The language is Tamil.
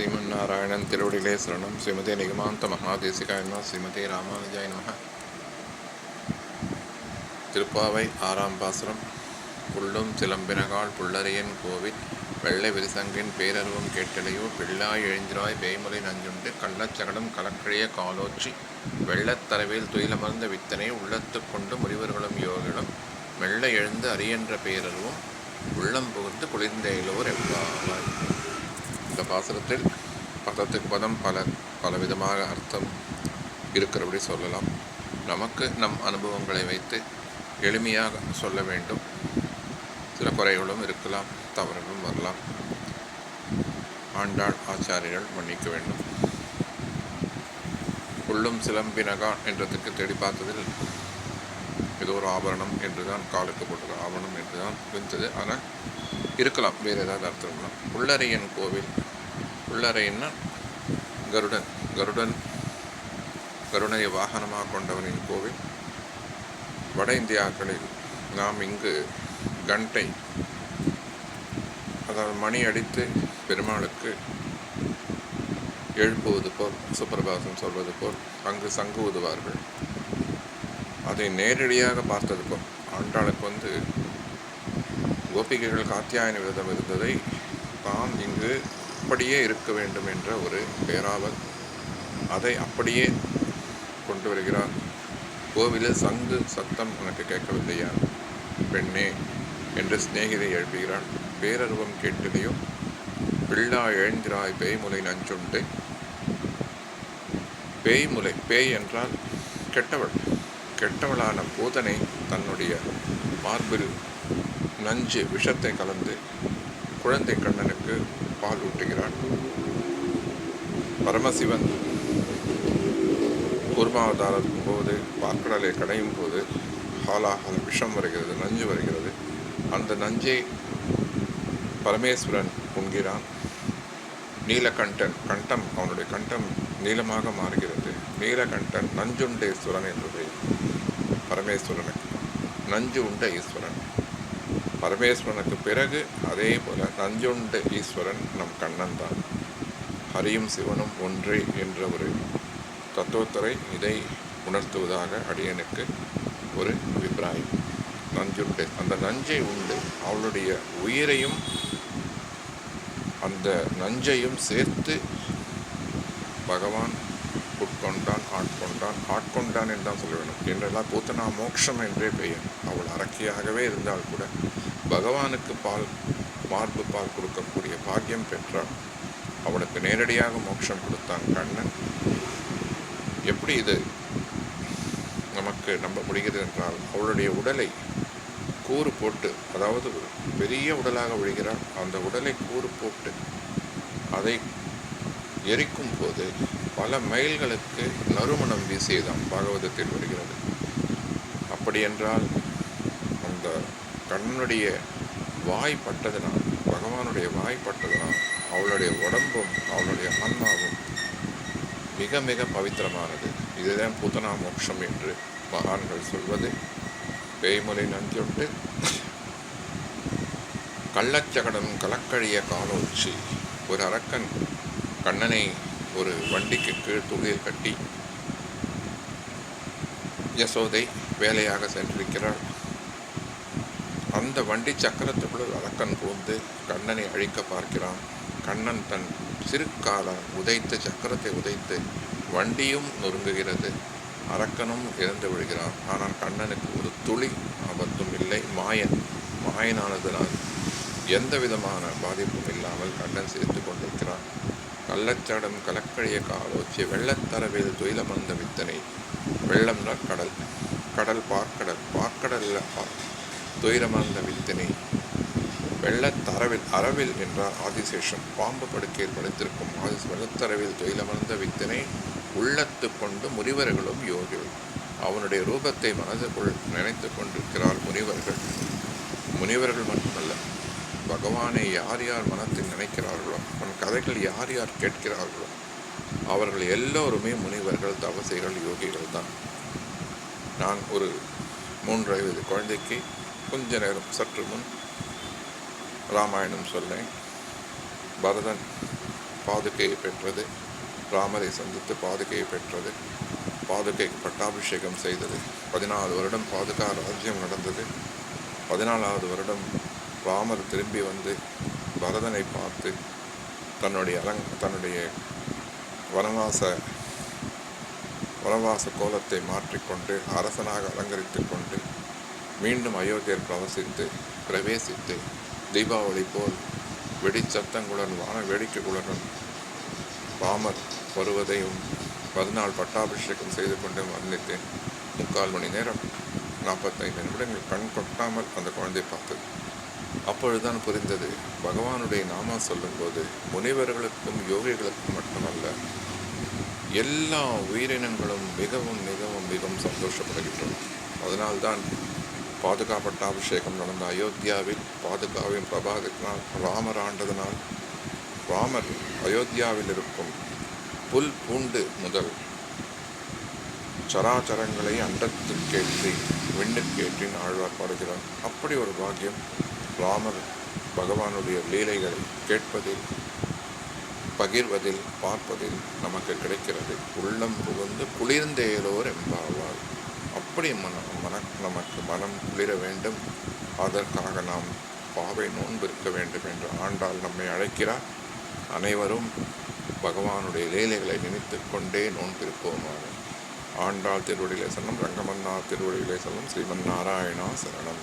ஸ்ரீமன்னாராயணன் திருவடிகளே சரணம். ஸ்ரீமதி நிகமாந்த மகாதேசிகாயன்மா ஸ்ரீமதி ஸ்ரீமதே ராமானுஜாய திருப்பாவை ஆறாம் பாசுரம். புள்ளும் சிலம்பினகால் புள்ளரையன் கோவில். வெள்ளை விரிசங்கின் பேரருவம் கேட்டலையோ பிள்ளாய் எழுந்திராய் பேய்முலை நஞ்சுண்டு கள்ளச்சகடம் கலக்கழிய காலோச்சி. வெள்ளத்தரவில் துயிலமர்ந்த வித்தனை உள்ளத்து கொண்டு முறிவர்களும் யோகிகளும் மெல்ல எழுந்து அரியன்ற பேரருவம் உள்ளம் புகுந்து குளிர்ந்தேலோர் எவ்வாறு இந்த பாசுரத்தில் பதத்துக்கு பதம் பல பலவிதமாக அர்த்தம் இருக்கிறபடி சொல்லலாம். நமக்கு நம் அனுபவங்களை வைத்து எளிமையாக சொல்ல வேண்டும். சில குறைகளும் இருக்கலாம் தவறுகளும் வரலாம். ஆண்டாள் ஆச்சாரியர்கள் மன்னிக்க வேண்டும். உள்ளும் சிலம்பினகா என்றதுக்கு தேடி பார்த்ததில் ஏதோ ஒரு ஆபரணம் என்று தான் காலுக்கு போட்டது ஆபரணம் என்று தான் இருந்தது ஆனால் இருக்கலாம் வேறு ஏதாவது அர்த்தம் உள்ளறையன் கோவில் உள்ளறையன்னா கருடன். கருடன் கருணையை வாகனமாக கொண்டவனின் கோவில். வட இந்தியாக்களில் நாம் இங்கு கண்டை அதாவது மணி அடித்து பெருமாளுக்கு எழுப்புவது போல் சுப்பிரபாசம் சொல்வது போல் அங்கு சங்கு ஊதுவார்கள் அதை நேரடியாக பார்த்தது போல் ஆண்டாளுக்கு வந்து கோபிகைகள் காத்தியாயன விரதம் இருந்ததை தான் இங்கு அப்படியே இருக்க வேண்டும் என்ற ஒரு பேராவல் அதை அப்படியே கொண்டு வருகிறார். கோவிலில் சங்கு சத்தம் உனக்கு கேட்கவில்லையா? பெண்ணே என்று சிநேகிதை எழுப்புகிறாள். பேரருவம் கேட்டதையும் பிள்ளா எழுந்திராய் பேய்முலை நஞ்சுண்டு. பேய்முலை பேய் என்றால் கெட்டவள். கெட்டவளான பூதனை தன்னுடைய மார்பில் நஞ்சு விஷத்தை கலந்து குழந்தை கண்ணனுக்கு பால் ஊட்டுகிறான். பரமசிவன் கூர்மாவதாரத்தின் போது பார்க்கடலை கடையும் போது ஹாலாக விஷம் வருகிறது நஞ்சு வருகிறது. அந்த நஞ்சை பரமேஸ்வரன் உண்கிறான். நீலகண்டன் கண்டம் அவனுடைய கண்டம் நீளமாக மாறுகிறது. நீலகண்டன் நஞ்சுண்டேஸ்வரன் என்று பெயர் பரமேஸ்வரனுக்கு நஞ்சு உண்ட ஈஸ்வரன். பரமேஸ்வரனுக்கு பிறகு அதே போல நஞ்சுண்ட ஈஸ்வரன் நம் கண்ணன் தான் ஹரியும் சிவனும் ஒன்றே என்ற ஒரு தத்துவத்துறை இதை உணர்த்துவதாக அடியனுக்கு ஒரு அபிப்பிராயம். நஞ்சுண்டு. அந்த நஞ்சை உண்டு. அவளுடைய உயிரையும் அந்த நஞ்சையும் சேர்த்து பகவான் உட்கொண்டான் ஆட்கொண்டான். ஆட்கொண்டான் என்று தான் சொல்ல வேண்டும். என்றெல்லாம் கூத்தனா மோட்சம் என்றே பெயர். அவள் அரக்கியாகவே இருந்தால் கூட பகவானுக்கு பால் மார்பு பால் கொடுக்கக்கூடிய பாக்கியம் பெற்றாள் அவளுக்கு நேரடியாக மோட்சம் கொடுத்தான் கண்ணன். எப்படி இது நமக்கு நம்ப முடிகிறது என்றால் அவளுடைய உடலை கூறு போட்டு அதாவது ஒரு பெரிய உடலாக விழுகிறாள். அந்த உடலை கூறு போட்டு அதை எரிக்கும் போது பல மைல்களுக்கு நறுமணம் வீசியதாம். பாகவதத்தில் வருகிறது. அப்படியென்றால் அந்த கண்ணனுடைய வாய் பட்டதனால் பகவானுடைய வாய் அவளுடைய உடம்பும் அவளுடைய ஆன்மாவும் மிக மிக பவித்திரமானது. இதுதான் புதனா மோட்சம் என்று மகான்கள் சொல்வது. பேய்முறை நந்தியொட்டு கள்ளச்சகடம் கலக்கழிய காலோச்சி. ஒரு அரக்கன் கண்ணனை ஒரு வண்டிக்கு கீழ் துளியில் கட்டி யசோதை வேலையாக சென்றிருக்கிறாள். அந்த வண்டி சக்கரத்துக்குள் அரக்கன் பூந்து கண்ணனை அழிக்க பார்க்கிறான். கண்ணன் தன் சிறுக்கால உதைத்து சக்கரத்தை உதைத்து வண்டியும் நொறுங்குகிறது. அரக்கனும் இறந்து விழுகிறான். ஆனால் கண்ணனுக்கு ஒரு துளி ஆபத்தும் இல்லை. மாயன் மாயனானதனால் எந்த விதமான பாதிப்பும் இல்லாமல் கண்ணன் சிரித்து கொண்டிருக்கிறான். கள்ளச்சாடம் கலக்கழிய காலோச்சி வெள்ளத்தரவில் துயிலமர்ந்த வித்தனை வெள்ளம்னா கடல் கடல் பார்க்கடல் பார்க்கடலில் துயிலமர்ந்த வித்தினை வெள்ளத்தரவில் அறவில் என்றார் ஆதிசேஷன் பாம்பு படுக்கையில் படுத்திருக்கும் ஆதி வெள்ளத்தரவில் துயிலமர்ந்த வித்தினை உள்ளத்து கொண்டு முனிவர்களும் யோகிகள். அவனுடைய ரூபத்தை மனதுக்குள் நினைத்து கொண்டிருக்கிறார் முனிவர்கள். முனிவர்கள் மட்டுமல்ல பகவானை யார் யார் மனத்தில் நினைக்கிறார்களோ அவன் கதைகள் யார் யார் கேட்கிறார்களோ அவர்கள் எல்லோருமே முனிவர்கள் தவசைகள் யோகிகள் தான் நான் ஒரு மூன்று வயது குழந்தைக்கு கொஞ்ச நேரம் சற்று முன் ராமாயணம் சொன்னேன் பரதன் பாதுகையை பெற்றது ராமரை சந்தித்து பாதுகையை பெற்றது பாதுகைக்கு பட்டாபிஷேகம் செய்தது பதினாலு வருடம் பாதுகா ராஜ்யம் நடந்தது பதினாலாவது வருடம் ராமர் திரும்பி வந்து பரதனை பார்த்து தன்னுடைய அலங் தன்னுடைய வனவாச வனவாச கோலத்தை மாற்றிக்கொண்டு அரசனாக அலங்கரித்து கொண்டு மீண்டும் அயோத்தியர் பிரவசித்து பிரவேசித்து தீபாவளி போல் வெடிச்சத்தங்களுடன் வான வேடிக்கைகளுடன் பாமர் வருவதையும் மறுநாள் பட்டாபிஷேகம் செய்து கொண்டு வர்ணித்தேன் முக்கால் மணி நேரம் நாற்பத்தைந்து நிமிடங்கள் கண் கொட்டாமல் அந்த குழந்தை பார்த்தது. அப்பொழுதுதான் புரிந்தது பகவானுடைய நாமா சொல்லும்போது முனிவர்களுக்கும் யோகிகளுக்கும் மட்டுமல்ல எல்லா உயிரினங்களும் மிகவும் மிகவும் மிகவும் சந்தோஷப்படுகின்றன. அதனால்தான் பாதுகாப்பட்ட அபிஷேகம் நடந்த அயோத்தியாவில் பாதுகாவின் பிரபாகத்தினால் ராமர் ஆண்டதனால் ராமர் அயோத்தியாவில் இருக்கும் புல் பூண்டு முதல் சராச்சரங்களை அண்டத்துக்கேற்றி விண்ணுக்கேற்றி ஆழ்வார் பாடுகிறார். அப்படி ஒரு பாக்கியம் ராமர் பகவானுடைய லீலைகளை கேட்பதில் பகிர்வதில் பார்ப்பதில் நமக்கு கிடைக்கிறது. உள்ளம் புகுந்து குளிர்ந்தேலோர் எம்பாவார் அப்படி மன மன நமக்கு மனம் குளிர வேண்டும். அதற்காக நாம் பாவை நோன்பு இருக்க வேண்டும் என்று ஆண்டால் நம்மை அழைக்கிறார். அனைவரும் பகவானுடைய லீலைகளை நினைத்து கொண்டே நோன்பிருப்போமாக. ஆண்டாள் திருவடியிலே சரணம் ரங்கமன்னார் திருவடியிலே சரணம் ஸ்ரீமன் நாராயணா சரணம்.